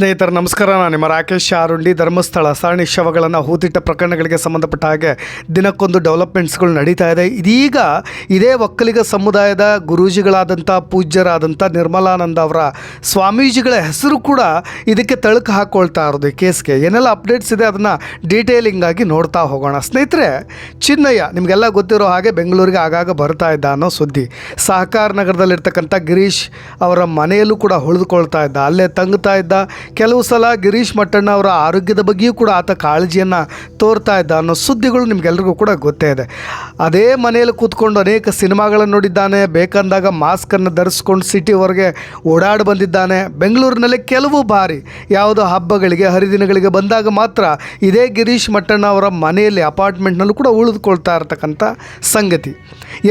ಸ್ನೇಹಿತರು, ನಮಸ್ಕಾರ. ನಾನು ನಿಮ್ಮ ರಾಕೇಶ್ ಆರುಂಡಿ ಧರ್ಮಸ್ಥಳ ಸರಣಿ ಶವಗಳನ್ನು ಹೂತಿಟ್ಟ ಪ್ರಕರಣಗಳಿಗೆ ಸಂಬಂಧಪಟ್ಟ ಹಾಗೆ ದಿನಕ್ಕೊಂದು ಡೆವಲಪ್ಮೆಂಟ್ಸ್ಗಳು ನಡೀತಾ ಇದೆ. ಇದೀಗ ಇದೇ ಒಕ್ಕಲಿಗ ಸಮುದಾಯದ ಗುರೂಜಿಗಳಾದಂಥ ಪೂಜ್ಯರಾದಂಥ ನಿರ್ಮಲಾನಂದ ಅವರ ಸ್ವಾಮೀಜಿಗಳ ಹೆಸರು ಕೂಡ ಇದಕ್ಕೆ ತಳುಕು ಹಾಕ್ಕೊಳ್ತಾ ಇರೋದು ಈ ಕೇಸ್ಗೆ. ಏನೆಲ್ಲ ಅಪ್ಡೇಟ್ಸ್ ಇದೆ ಅದನ್ನು ಡೀಟೇಲಿಂಗ್ ಆಗಿ ನೋಡ್ತಾ ಹೋಗೋಣ. ಸ್ನೇಹಿತರೆ, ಚಿನ್ನಯ್ಯ ನಿಮಗೆಲ್ಲ ಗೊತ್ತಿರೋ ಹಾಗೆ ಬೆಂಗಳೂರಿಗೆ ಆಗಾಗ ಬರ್ತಾ ಇದ್ದ ಅನ್ನೋ ಸುದ್ದಿ. ಸಹಕಾರ ನಗರದಲ್ಲಿರ್ತಕ್ಕಂಥ ಗಿರೀಶ್ ಅವರ ಮನೆಯಲ್ಲೂ ಕೂಡ ಉಳಿದುಕೊಳ್ತಾ ಇದ್ದ. ಅಲ್ಲೇ ತಂಗ್ತಾ ಇದ್ದ. ಕೆಲವು ಸಲ ಗಿರೀಶ್ ಮಟ್ಟಣ್ಣ ಅವರ ಆರೋಗ್ಯದ ಬಗ್ಗೆಯೂ ಕೂಡ ಆತ ಕಾಳಜಿಯನ್ನು ತೋರ್ತಾ ಇದ್ದ ಅನ್ನೋ ಸುದ್ದಿಗಳು ನಿಮಗೆಲ್ಲರಿಗೂ ಕೂಡ ಗೊತ್ತೇ ಇದೆ. ಅದೇ ಮನೆಯಲ್ಲಿ ಕೂತ್ಕೊಂಡು ಅನೇಕ ಸಿನಿಮಾಗಳನ್ನು ನೋಡಿದ್ದಾನೆ. ಬೇಕಂದಾಗ ಮಾಸ್ಕನ್ನು ಧರಿಸ್ಕೊಂಡು ಸಿಟಿ ಹೊರಗೆ ಓಡಾಡಿ ಬಂದಿದ್ದಾನೆ. ಬೆಂಗಳೂರಿನಲ್ಲಿ ಕೆಲವು ಬಾರಿ ಯಾವುದೋ ಹಬ್ಬಗಳಿಗೆ, ಹರಿದಿನಗಳಿಗೆ ಬಂದಾಗ ಮಾತ್ರ ಇದೇ ಗಿರೀಶ್ ಮಟ್ಟಣ್ಣ ಅವರ ಮನೆಯಲ್ಲಿ ಅಪಾರ್ಟ್ಮೆಂಟ್ನಲ್ಲೂ ಕೂಡ ಉಳಿದುಕೊಳ್ತಾ ಇರತಕ್ಕಂಥ ಸಂಗತಿ.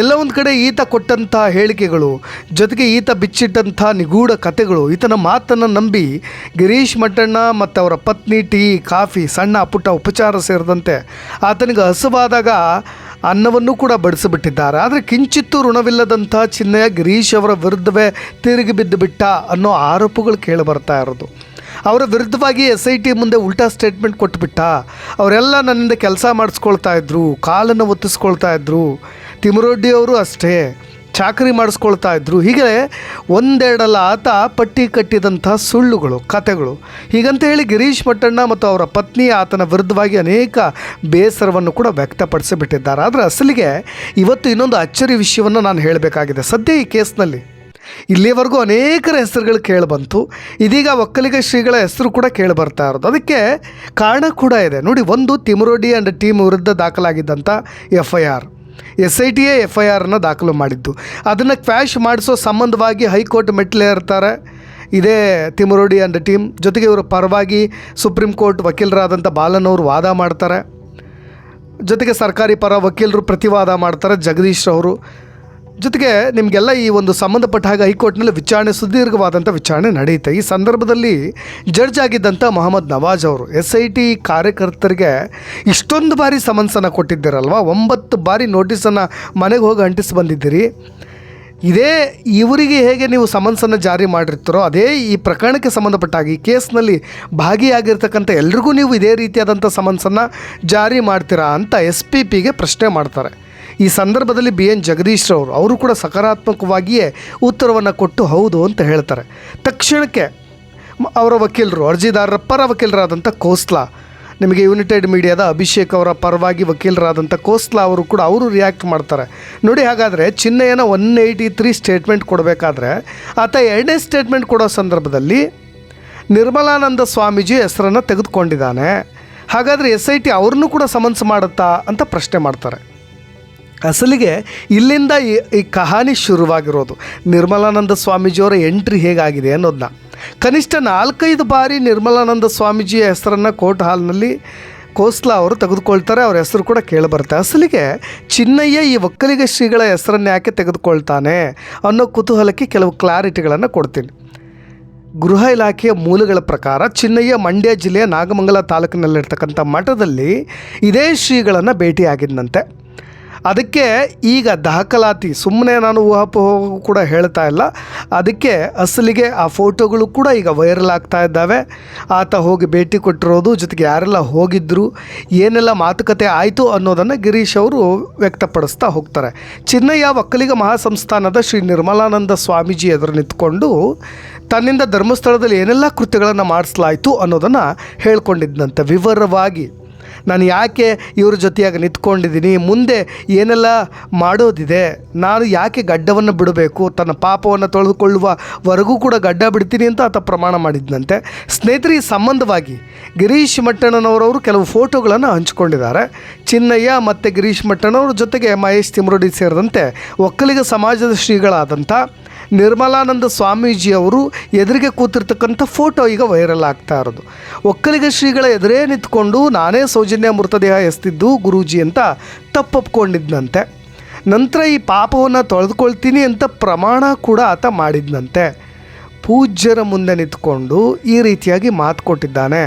ಎಲ್ಲ ಒಂದು ಕಡೆ ಈತ ಕೊಟ್ಟಂಥ ಹೇಳಿಕೆಗಳು, ಜೊತೆಗೆ ಈತ ಬಿಚ್ಚಿಟ್ಟಂಥ ನಿಗೂಢ ಕಥೆಗಳು ಈತನ ಮಾತನ್ನು ನಂಬಿ ಗಿರೀಶ್ ಮಟ್ಟಣ್ಣ ಮತ್ತು ಅವರ ಪತ್ನಿ ಟೀ, ಕಾಫಿ, ಸಣ್ಣ ಪುಟ್ಟ ಉಪಚಾರ ಸೇರಿದಂತೆ ಆತನಿಗೆ ಹಸುವಾದಾಗ ಅನ್ನವನ್ನು ಕೂಡ ಬಡಿಸಿಬಿಟ್ಟಿದ್ದಾರೆ. ಆದರೆ ಕಿಂಚಿತ್ತೂ ಋಣವಿಲ್ಲದಂಥ ಚಿಹ್ನೆಯ ಗಿರೀಶ್ ಅವರ ವಿರುದ್ಧವೇ ತಿರುಗಿ ಬಿದ್ದು ಬಿಟ್ಟ ಅನ್ನೋ ಆರೋಪಗಳು ಕೇಳಿ ಬರ್ತಾ ಇರೋದು. ಅವರ ವಿರುದ್ಧವಾಗಿ ಎಸ್ ಐ ಟಿ ಮುಂದೆ ಉಲ್ಟಾ ಸ್ಟೇಟ್ಮೆಂಟ್ ಕೊಟ್ಬಿಟ್ಟ. ಅವರೆಲ್ಲ ನನ್ನಿಂದ ಕೆಲಸ ಮಾಡಿಸ್ಕೊಳ್ತಾ ಇದ್ರು, ಕಾಲನ್ನು ಒತ್ತಿಸ್ಕೊಳ್ತಾ ಇದ್ರು. ತಿಮರೊಡ್ಡಿ ಅವರು ಅಷ್ಟೇ. ಚಾಕರಿ ಮಾಡಿಸ್ಕೊಳ್ತಾ ಇದ್ದರು ಹೀಗೆ ಒಂದೆರಡಲ್ಲ ಆತ ಪಟ್ಟಿ ಕಟ್ಟಿದಂಥ ಸುಳ್ಳುಗಳು, ಕತೆಗಳು. ಹೀಗಂತ ಹೇಳಿ ಗಿರೀಶ್ ಮಟ್ಟಣ್ಣ ಮತ್ತು ಅವರ ಪತ್ನಿ ಆತನ ವಿರುದ್ಧವಾಗಿ ಅನೇಕ ಬೇಸರವನ್ನು ಕೂಡ ವ್ಯಕ್ತಪಡಿಸಿಬಿಟ್ಟಿದ್ದಾರೆ. ಆದರೆ ಅಸಲಿಗೆ ಇವತ್ತು ಇನ್ನೊಂದು ಅಚ್ಚರಿ ವಿಷಯವನ್ನು ನಾನು ಹೇಳಬೇಕಾಗಿದೆ. ಸದ್ಯ ಈ ಕೇಸ್ನಲ್ಲಿ ಇಲ್ಲಿವರೆಗೂ ಅನೇಕರ ಹೆಸರುಗಳು ಕೇಳಿಬಂತು. ಇದೀಗ ಒಕ್ಕಲಿಗ ಶ್ರೀಗಳ ಹೆಸರು ಕೂಡ ಕೇಳಿ ಬರ್ತಾ ಇರೋದು. ಅದಕ್ಕೆ ಕಾರಣ ಕೂಡ ಇದೆ. ನೋಡಿ, ಒಂದು ತಿಮರೋಡಿ ಆ್ಯಂಡ್ ಟೀಮ್ ವಿರುದ್ಧ ದಾಖಲಾಗಿದ್ದಂಥ F I R S I ಟಿಯೇ F I ಆರನ್ನು ದಾಖಲು ಮಾಡಿದ್ದು. ಅದನ್ನು ಕ್ವ್ಯಾಶ್ ಮಾಡಿಸೋ ಸಂಬಂಧವಾಗಿ ಹೈಕೋರ್ಟ್ ಮೆಟ್ಟಿಲೇರ್ತಾರೆ. ಇದೇ ತಿಮರೋಡಿ ಅಂಡ್ ಟೀಮ್ ಜೊತೆಗೆ ಇವರ ಪರವಾಗಿ ಸುಪ್ರೀಂ ಕೋರ್ಟ್ ವಕೀಲರಾದಂಥ ಬಾಲನವರು ವಾದ ಮಾಡ್ತಾರೆ. ಜೊತೆಗೆ ಸರ್ಕಾರಿ ಪರ ವಕೀಲರು ಪ್ರತಿವಾದ ಮಾಡ್ತಾರೆ ಜಗದೀಶ್ ಅವರು ಜೊತೆಗೆ ನಿಮಗೆಲ್ಲ ಈ ಒಂದು ಸಂಬಂಧಪಟ್ಟ ಹಾಗೆ ಹೈಕೋರ್ಟ್ನಲ್ಲಿ ವಿಚಾರಣೆ, ಸುದೀರ್ಘವಾದಂಥ ವಿಚಾರಣೆ ನಡೆಯುತ್ತೆ. ಈ ಸಂದರ್ಭದಲ್ಲಿ ಜಡ್ಜ್ ಆಗಿದ್ದಂಥ ಮೊಹಮ್ಮದ್ ನವಾಜ್ ಅವರು ಎಸ್ ಐ ಟಿ ಕಾರ್ಯಕರ್ತರಿಗೆ ಇಷ್ಟೊಂದು ಬಾರಿ ಸಮನ್ಸನ್ನು ಕೊಟ್ಟಿದ್ದೀರಲ್ವ? ಒಂಬತ್ತು ಬಾರಿ ನೋಟಿಸನ್ನು ಮನೆಗೆ ಹೋಗಿ ಅಂಟಿಸಿ ಬಂದಿದ್ದೀರಿ. ಇದೇ ಇವರಿಗೆ ಹೇಗೆ ನೀವು ಸಮನ್ಸನ್ನು ಜಾರಿ ಮಾಡಿರ್ತೀರೋ ಅದೇ ಈ ಪ್ರಕರಣಕ್ಕೆ ಸಂಬಂಧಪಟ್ಟಾಗಿ ಕೇಸ್ನಲ್ಲಿ ಭಾಗಿಯಾಗಿರ್ತಕ್ಕಂಥ ಎಲ್ರಿಗೂ ನೀವು ಇದೇ ರೀತಿಯಾದಂಥ ಸಮನ್ಸನ್ನು ಜಾರಿ ಮಾಡ್ತೀರಾ ಅಂತ ಎಸ್ ಪಿ ಪಿಗೆ ಪ್ರಶ್ನೆ ಮಾಡ್ತಾರೆ. ಈ ಸಂದರ್ಭದಲ್ಲಿ ಬಿ ಎನ್ ಜಗದೀಶ್ ಅವರು ಅವರು ಕೂಡ ಸಕಾರಾತ್ಮಕವಾಗಿಯೇ ಉತ್ತರವನ್ನು ಕೊಟ್ಟು ಹೌದು ಅಂತ ಹೇಳ್ತಾರೆ. ತಕ್ಷಣಕ್ಕೆ ಅವರ ವಕೀಲರು, ಅರ್ಜಿದಾರರ ಪರ ವಕೀಲರಾದಂಥ ಕೋಸ್ಲಾ ನಿಮಗೆ ಯುನೈಟೆಡ್ ಮೀಡಿಯಾದ ಅಭಿಷೇಕ್ ಅವರ ಪರವಾಗಿ ವಕೀಲರಾದಂಥ ಕೋಸ್ಲಾ ಅವರು ಕೂಡ ಅವರು ರಿಯಾಕ್ಟ್ ಮಾಡ್ತಾರೆ. ನೋಡಿ ಹಾಗಾದರೆ ಚಿನ್ನಯ್ಯನ ಒನ್ ಏಯ್ಟಿ ತ್ರೀ ಸ್ಟೇಟ್ಮೆಂಟ್ ಕೊಡಬೇಕಾದ್ರೆ ಆತ ಎರಡನೇ ಸ್ಟೇಟ್ಮೆಂಟ್ ಕೊಡೋ ಸಂದರ್ಭದಲ್ಲಿ ನಿರ್ಮಲಾನಂದ ಸ್ವಾಮೀಜಿ ಹೆಸರನ್ನು ತೆಗೆದುಕೊಂಡಿದ್ದಾನೆ. ಹಾಗಾದರೆ ಎಸ್ ಐ ಟಿ ಅವ್ರನ್ನೂ ಕೂಡ ಸಮನ್ಸ್ ಮಾಡುತ್ತಾ ಅಂತ ಪ್ರಶ್ನೆ ಮಾಡ್ತಾರೆ. ಅಸಲಿಗೆ ಇಲ್ಲಿಂದ ಈ ಈ ಕಹಾನಿ ಶುರುವಾಗಿರೋದು. ನಿರ್ಮಲಾನಂದ ಸ್ವಾಮೀಜಿಯವರ ಎಂಟ್ರಿ ಹೇಗಾಗಿದೆ ಅನ್ನೋದನ್ನ ಕನಿಷ್ಠ ನಾಲ್ಕೈದು ಬಾರಿ ನಿರ್ಮಲಾನಂದ ಸ್ವಾಮೀಜಿಯ ಹೆಸರನ್ನು ಕೋರ್ಟ್ ಹಾಲ್ನಲ್ಲಿ ಕೋಸ್ಲಾ ಅವರು ತೆಗೆದುಕೊಳ್ತಾರೆ. ಅವ್ರ ಹೆಸರು ಕೂಡ ಕೇಳಿಬರುತ್ತೆ. ಅಸಲಿಗೆ ಚಿನ್ನಯ್ಯ ಈ ಒಕ್ಕಲಿಗ ಶ್ರೀಗಳ ಹೆಸರನ್ನು ಯಾಕೆ ತೆಗೆದುಕೊಳ್ತಾನೆ ಅನ್ನೋ ಕುತೂಹಲಕ್ಕೆ ಕೆಲವು ಕ್ಲಾರಿಟಿಗಳನ್ನು ಕೊಡ್ತೀನಿ. ಗೃಹ ಇಲಾಖೆಯ ಮೂಲಗಳ ಪ್ರಕಾರ ಚಿನ್ನಯ್ಯ ಮಂಡ್ಯ ಜಿಲ್ಲೆಯ ನಾಗಮಂಗಲ ತಾಲೂಕಿನಲ್ಲಿರ್ತಕ್ಕಂಥ ಮಠದಲ್ಲಿ ಇದೇ ಶ್ರೀಗಳನ್ನು ಭೇಟಿಯಾಗಿದ್ದಂತೆ ಅದಕ್ಕೆ ಈಗ ದಾಖಲಾತಿ ಸುಮ್ಮನೆ ನಾನು ಊಹಾಪೋಹವು ಕೂಡ ಹೇಳ್ತಾ ಇಲ್ಲ. ಅದಕ್ಕೆ ಅಸಲಿಗೆ ಆ ಫೋಟೋಗಳು ಕೂಡ ಈಗ ವೈರಲ್ ಆಗ್ತಾ ಇದ್ದಾವೆ. ಆತ ಹೋಗಿ ಭೇಟಿ ಕೊಟ್ಟಿರೋದು, ಜೊತೆಗೆ ಯಾರೆಲ್ಲ ಹೋಗಿದ್ದರು ಏನೆಲ್ಲ ಮಾತುಕತೆ ಆಯಿತು ಅನ್ನೋದನ್ನು ಗಿರೀಶ್ ಅವರು ವ್ಯಕ್ತಪಡಿಸ್ತಾ ಹೋಗ್ತಾರೆ. ಚಿನ್ನಯ್ಯ ಒಕ್ಕಲಿಗ ಮಹಾಸಂಸ್ಥಾನದ ಶ್ರೀ ನಿರ್ಮಲಾನಂದ ಸ್ವಾಮೀಜಿ ಎದುರು ನಿಂತ್ಕೊಂಡು, ತನ್ನಿಂದ ಧರ್ಮಸ್ಥಳದಲ್ಲಿ ಏನೆಲ್ಲ ಕೃತ್ಯಗಳನ್ನು ಮಾಡಿಸಲಾಯಿತು ಅನ್ನೋದನ್ನು ಹೇಳ್ಕೊಂಡಿದ್ದಂತೆ ವಿವರವಾಗಿ. ನಾನು ಯಾಕೆ ಇವ್ರ ಜೊತೆಯಾಗಿ ನಿಂತ್ಕೊಂಡಿದ್ದೀನಿ? ಮುಂದೆ ಏನೆಲ್ಲ ಮಾಡೋದಿದೆ? ನಾನು ಯಾಕೆ ಗಡ್ಡವನ್ನು ಬಿಡಬೇಕು? ತನ್ನ ಪಾಪವನ್ನು ತೊಳೆದುಕೊಳ್ಳುವವರೆಗೂ ಕೂಡ ಗಡ್ಡ ಬಿಡ್ತೀನಿ ಅಂತ ಆತ ಪ್ರಮಾಣ ಮಾಡಿದ್ದಂತೆ ಸ್ನೇಹಿತರೆ, ಈ ಸಂಬಂಧವಾಗಿ ಗಿರೀಶ್ ಮಟ್ಟಣ್ಣನವರವರು ಕೆಲವು ಫೋಟೋಗಳನ್ನು ಹಂಚಿಕೊಂಡಿದ್ದಾರೆ. ಚಿನ್ನಯ್ಯ ಮತ್ತು ಗಿರೀಶ್ ಮಟ್ಟಣ್ಣವ್ರ ಜೊತೆಗೆ ಮಹೇಶ್ ತಿಮ್ರೋಡಿ ಸೇರಿದಂತೆ ಒಕ್ಕಲಿಗ ಸಮಾಜದ ಶ್ರೀಗಳಾದಂಥ ನಿರ್ಮಲಾನಂದ ಸ್ವಾಮೀಜಿ ಅವರು ಎದುರಿಗೆ ಕೂತಿರ್ತಕ್ಕಂಥ ಫೋಟೋ ಈಗ ವೈರಲ್ ಆಗ್ತಾ ಇರೋದು. ಒಕ್ಕಲಿಗ ಶ್ರೀಗಳ ಎದುರೇ ನಿಂತ್ಕೊಂಡು ನಾನೇ ಸೌಜನ್ಯ ಮೃತದೇಹ ಎಸ್ತಿದ್ದು ಗುರೂಜಿ ಅಂತ ತಪ್ಪೊಪ್ಕೊಂಡಿದ್ದಂತೆ ನಂತರ ಈ ಪಾಪವನ್ನು ತೊಳೆದುಕೊಳ್ತೀನಿ ಅಂತ ಪ್ರಮಾಣ ಕೂಡ ಆತ ಮಾಡಿದ್ನಂತೆ. ಪೂಜ್ಯರ ಮುಂದೆ ನಿಂತ್ಕೊಂಡು ಈ ರೀತಿಯಾಗಿ ಮಾತು ಕೊಟ್ಟಿದ್ದಾನೆ.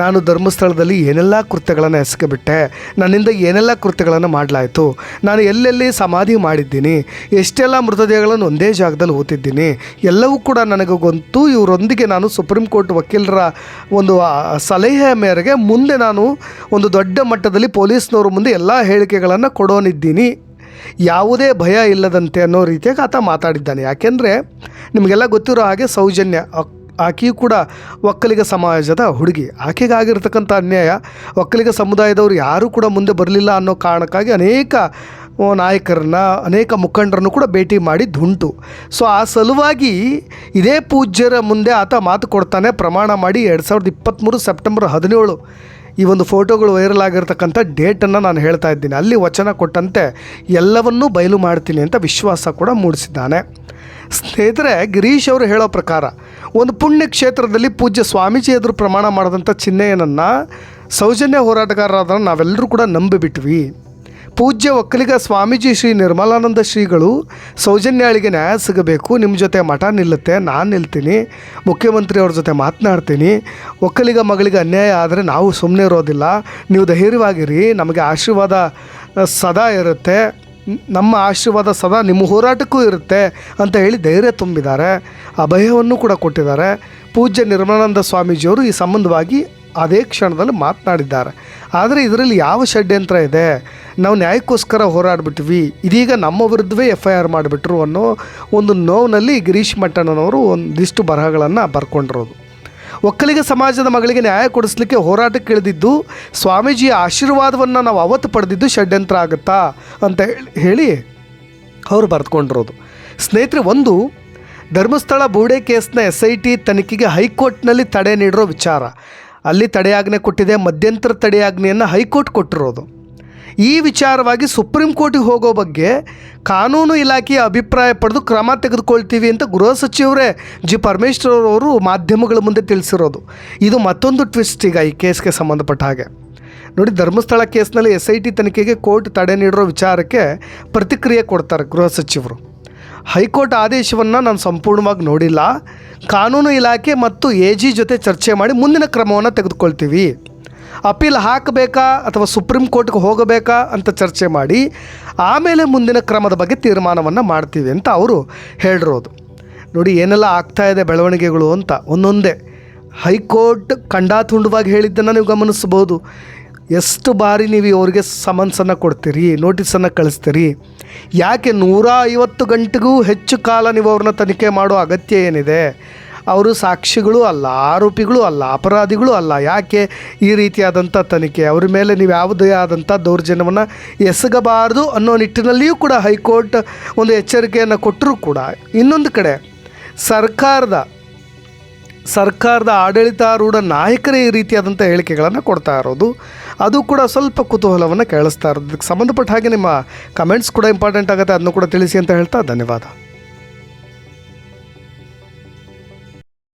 ನಾನು ಧರ್ಮಸ್ಥಳದಲ್ಲಿ ಏನೆಲ್ಲ ಕೃತ್ಯಗಳನ್ನು ಎಸಗಿಬಿಟ್ಟೆ, ನನ್ನಿಂದ ಏನೆಲ್ಲ ಕೃತ್ಯಗಳನ್ನು ಮಾಡಲಾಯಿತು, ನಾನು ಎಲ್ಲೆಲ್ಲಿ ಸಮಾಧಿ ಮಾಡಿದ್ದೀನಿ, ಎಷ್ಟೆಲ್ಲ ಮೃತದೇಹಗಳನ್ನು ಒಂದೇ ಜಾಗದಲ್ಲಿ ಓದಿದ್ದೀನಿ ಎಲ್ಲವೂ ಕೂಡ ನನಗೆ ಗೊತ್ತು. ಇವರೊಂದಿಗೆ ನಾನು ಸುಪ್ರೀಂ ಕೋರ್ಟ್ ವಕೀಲರ ಒಂದು ಸಲಹೆ ಮೇರೆಗೆ ಮುಂದೆ ನಾನು ಒಂದು ದೊಡ್ಡ ಮಟ್ಟದಲ್ಲಿ ಪೊಲೀಸ್ನವ್ರ ಮುಂದೆ ಎಲ್ಲ ಹೇಳಿಕೆಗಳನ್ನು ಕೊಡೋನಿದ್ದೀನಿ. ಯಾವುದೇ ಭಯ ಇಲ್ಲದಂತೆ ಅನ್ನೋ ರೀತಿಯಾಗಿ ಆತ ಮಾತಾಡಿದ್ದಾನೆ. ಯಾಕೆಂದರೆ ನಿಮಗೆಲ್ಲ ಗೊತ್ತಿರೋ ಹಾಗೆ ಸೌಜನ್ಯ ಆಕೆಯೂ ಕೂಡ ಒಕ್ಕಲಿಗ ಸಮಾಜದ ಹುಡುಗಿ. ಆಕೆಗಾಗಿರ್ತಕ್ಕಂಥ ಅನ್ಯಾಯ, ಒಕ್ಕಲಿಗ ಸಮುದಾಯದವರು ಯಾರೂ ಕೂಡ ಮುಂದೆ ಬರಲಿಲ್ಲ ಅನ್ನೋ ಕಾರಣಕ್ಕಾಗಿ ಅನೇಕ ನಾಯಕರನ್ನ, ಅನೇಕ ಮುಖಂಡರನ್ನು ಕೂಡ ಭೇಟಿ ಮಾಡಿದ್ದುಂಟು. ಸೊ, ಆ ಸಲುವಾಗಿ ಇದೇ ಪೂಜ್ಯರ ಮುಂದೆ ಆತ ಮಾತು ಕೊಡ್ತಾನೆ. ಪ್ರಮಾಣ ಮಾಡಿ ಎರಡು ಸಾವಿರದ ಇಪ್ಪತ್ತ್ಮೂರು ಸೆಪ್ಟೆಂಬರ್ ಹದಿನೇಳು. ಈ ಒಂದು ಫೋಟೋಗಳು ವೈರಲ್ ಆಗಿರ್ತಕ್ಕಂಥ ಡೇಟನ್ನು ನಾನು ಹೇಳ್ತಾ ಇದ್ದೀನಿ. ಅಲ್ಲಿ ವಚನ ಕೊಟ್ಟಂತೆ ಎಲ್ಲವನ್ನೂ ಬಯಲು ಮಾಡ್ತೀನಿ ಅಂತ ವಿಶ್ವಾಸ ಕೂಡ ಮೂಡಿಸಿದ್ದಾನೆ. ಸ್ನೇಹಿತರೆ, ಗಿರೀಶ್ ಅವರು ಹೇಳೋ ಪ್ರಕಾರ, ಒಂದು ಪುಣ್ಯ ಕ್ಷೇತ್ರದಲ್ಲಿ ಪೂಜ್ಯ ಸ್ವಾಮೀಜಿ ಎದುರು ಪ್ರಮಾಣ ಮಾಡಿದಂಥ ಚಿಹ್ನೆಯನ್ನು ಸೌಜನ್ಯ ಹೋರಾಟಗಾರರಾದ ನಾವೆಲ್ಲರೂ ಕೂಡ ನಂಬಿಬಿಟ್ವಿ. ಪೂಜ್ಯ ಒಕ್ಕಲಿಗ ಸ್ವಾಮೀಜಿ ಶ್ರೀ ನಿರ್ಮಲಾನಂದ ಶ್ರೀಗಳು ಸೌಜನ್ಯಾಳಿಗೆ ನ್ಯಾಯ ಸಿಗಬೇಕು. ನಿಮ್ಮ ಜೊತೆ ಮಠ ನಿಲ್ಲುತ್ತೆ, ನಾನು ನಿಲ್ತೀನಿ. ಮುಖ್ಯಮಂತ್ರಿ ಅವ್ರ ಜೊತೆ ಮಾತನಾಡ್ತೀನಿ. ಒಕ್ಕಲಿಗ ಮಗಳಿಗೆ ಅನ್ಯಾಯ ಆದರೆ ನಾವು ಸುಮ್ಮನೆ ಇರೋದಿಲ್ಲ. ನೀವು ಧೈರ್ಯವಾಗಿರಿ, ನಮಗೆ ಆಶೀರ್ವಾದ ಸದಾ ಇರುತ್ತೆ. ನಮ್ಮ ಆಶೀರ್ವಾದ ಸದಾ ನಿಮ್ಮ ಹೋರಾಟಕ್ಕೂ ಇರುತ್ತೆ ಅಂತ ಹೇಳಿ ಧೈರ್ಯ ತುಂಬಿದ್ದಾರೆ. ಅಭಯವನ್ನು ಕೂಡ ಕೊಟ್ಟಿದ್ದಾರೆ. ಪೂಜ್ಯ ನಿರ್ಮಲಾನಂದ ಸ್ವಾಮೀಜಿಯವರು ಈ ಸಂಬಂಧವಾಗಿ ಅದೇ ಕ್ಷಣದಲ್ಲಿ ಮಾತನಾಡಿದ್ದಾರೆ. ಆದರೆ ಇದರಲ್ಲಿ ಯಾವ ಷಡ್ಯಂತ್ರ ಇದೆ? ನಾವು ನ್ಯಾಯಕ್ಕೋಸ್ಕರ ಹೋರಾಡಿಬಿಟ್ವಿ. ಇದೀಗ ನಮ್ಮ ವಿರುದ್ಧವೇ ಎಫ್ ಐ ಆರ್ ಮಾಡಿಬಿಟ್ರು ಅನ್ನೋ ಒಂದು ನೋವಿನಲ್ಲಿ ಗಿರೀಶ್ ಮಟ್ಟಣ್ಣನವರು ಒಂದಿಷ್ಟು ಬರಹಗಳನ್ನು ಬರ್ಕೊಂಡಿರೋದು. ಒಕ್ಕಲಿಗ ಸಮಾಜದ ಮಗಳಿಗೆ ನ್ಯಾಯ ಕೊಡಿಸ್ಲಿಕ್ಕೆ ಹೋರಾಟಕ್ಕೆ ಇಳಿದಿದ್ದು, ಸ್ವಾಮೀಜಿಯ ಆಶೀರ್ವಾದವನ್ನು ನಾವು ಅವತ್ತು ಪಡೆದಿದ್ದು ಷಡ್ಯಂತ್ರ ಆಗುತ್ತಾ ಅಂತ ಹೇಳಿ ಅವರು ಬರೆದುಕೊಂಡಿರೋದು. ಸ್ನೇಹಿತರೆ, ಒಂದು, ಧರ್ಮಸ್ಥಳ ಬೂಡೆ ಕೇಸ್ನ ಎಸ್ ಐ ಟಿ ತನಿಖೆಗೆ ಹೈಕೋರ್ಟ್ನಲ್ಲಿ ತಡೆ ನೀಡಿರೋ ವಿಚಾರ. ಅಲ್ಲಿ ತಡೆಯಾಜ್ಞೆ ಕೊಟ್ಟಿದೆ, ಮಧ್ಯಂತರ ತಡೆಯಾಜ್ಞೆಯನ್ನು ಹೈಕೋರ್ಟ್ ಕೊಟ್ಟಿರೋದು. ಈ ವಿಚಾರವಾಗಿ ಸುಪ್ರೀಂ ಕೋರ್ಟಿಗೆ ಹೋಗೋ ಬಗ್ಗೆ ಕಾನೂನು ಇಲಾಖೆಯ ಅಭಿಪ್ರಾಯ ಪಡೆದು ಕ್ರಮ ತೆಗೆದುಕೊಳ್ತೀವಿ ಅಂತ ಗೃಹ ಸಚಿವರೇ ಜಿ. ಪರಮೇಶ್ವರ್ ಅವರು ಮಾಧ್ಯಮಗಳ ಮುಂದೆ ತಿಳಿಸಿರೋದು. ಇದು ಮತ್ತೊಂದು ಟ್ವಿಸ್ಟ್ ಈಗ ಈ ಕೇಸ್ಗೆ ಸಂಬಂಧಪಟ್ಟ ಹಾಗೆ. ನೋಡಿ, ಧರ್ಮಸ್ಥಳ ಕೇಸ್ನಲ್ಲಿ ಎಸ್ ಐ ಟಿ ತನಿಖೆಗೆ ಕೋರ್ಟ್ ತಡೆ ನೀಡಿರೋ ವಿಚಾರಕ್ಕೆ ಪ್ರತಿಕ್ರಿಯೆ ಕೊಡ್ತಾರೆ ಗೃಹ ಸಚಿವರು. ಹೈಕೋರ್ಟ್ ಆದೇಶವನ್ನು ನಾನು ಸಂಪೂರ್ಣವಾಗಿ ನೋಡಿಲ್ಲ. ಕಾನೂನು ಇಲಾಖೆ ಮತ್ತು ಎ ಜಿ ಜೊತೆ ಚರ್ಚೆ ಮಾಡಿ ಮುಂದಿನ ಕ್ರಮವನ್ನು ತೆಗೆದುಕೊಳ್ತೀವಿ. ಅಪೀಲ್ ಹಾಕಬೇಕಾ ಅಥವಾ ಸುಪ್ರೀಂ ಕೋರ್ಟ್ಗೆ ಹೋಗಬೇಕಾ ಅಂತ ಚರ್ಚೆ ಮಾಡಿ ಆಮೇಲೆ ಮುಂದಿನ ಕ್ರಮದ ಬಗ್ಗೆ ತೀರ್ಮಾನವನ್ನು ಮಾಡ್ತೀವಿ ಅಂತ ಅವರು ಹೇಳಿರೋದು. ನೋಡಿ ಏನೆಲ್ಲ ಆಗ್ತಾ ಇದೆ ಬೆಳವಣಿಗೆಗಳು ಅಂತ ಒಂದೊಂದೇ. ಹೈಕೋರ್ಟ್ ಖಂಡಾತುಂಡವಾಗಿ ಹೇಳಿದ್ದನ್ನು ನೀವು ಗಮನಿಸ್ಬೋದು ಎಷ್ಟು ಬಾರಿ ನೀವು ಅವರಿಗೆ ಸಮನ್ಸನ್ನು ಕೊಡ್ತೀರಿ, ನೋಟಿಸನ್ನು ಕಳಿಸ್ತೀರಿ, ಯಾಕೆ ನೂರ ಐವತ್ತು ಗಂಟೆಗೂ ಹೆಚ್ಚು ಕಾಲ ನೀವು ಅವ್ರನ್ನ ತನಿಖೆ ಮಾಡೋ ಅಗತ್ಯ ಏನಿದೆ? ಅವರು ಸಾಕ್ಷಿಗಳು ಅಲ್ಲ, ಆರೋಪಿಗಳು ಅಲ್ಲ, ಅಪರಾಧಿಗಳು ಅಲ್ಲ. ಯಾಕೆ ಈ ರೀತಿಯಾದಂಥ ತನಿಖೆ? ಅವ್ರ ಮೇಲೆ ನೀವು ಯಾವುದೇ ಆದಂಥ ದೌರ್ಜನ್ಯವನ್ನು ಎಸಗಬಾರದು ಅನ್ನೋ ನಿಟ್ಟಿನಲ್ಲಿಯೂ ಕೂಡ ಹೈಕೋರ್ಟ್ ಒಂದು ಎಚ್ಚರಿಕೆಯನ್ನು ಕೊಟ್ಟರೂ ಕೂಡ ಇನ್ನೊಂದು ಕಡೆ ಸರ್ಕಾರದ ಸರ್ಕಾರದ ಆಡಳಿತಾರೂಢ ನಾಯಕರೇ ಈ ರೀತಿಯಾದಂಥ ಹೇಳಿಕೆಗಳನ್ನು ಕೊಡ್ತಾ ಇರೋದು. ಅದು ಕೂಡ ಸ್ವಲ್ಪ ಕುತೂಹಲವನ್ನು ಕೇಳಿಸ್ತಾ ಇರೋದಕ್ಕೆ ಸಂಬಂಧಪಟ್ಟ ಹಾಗೆ ನಿಮ್ಮ ಕಮೆಂಟ್ಸ್ ಕೂಡ ಇಂಪಾರ್ಟೆಂಟ್ ಆಗುತ್ತೆ. ಅದನ್ನು ಕೂಡ ತಿಳಿಸಿ ಅಂತ ಹೇಳ್ತಾ ಧನ್ಯವಾದ.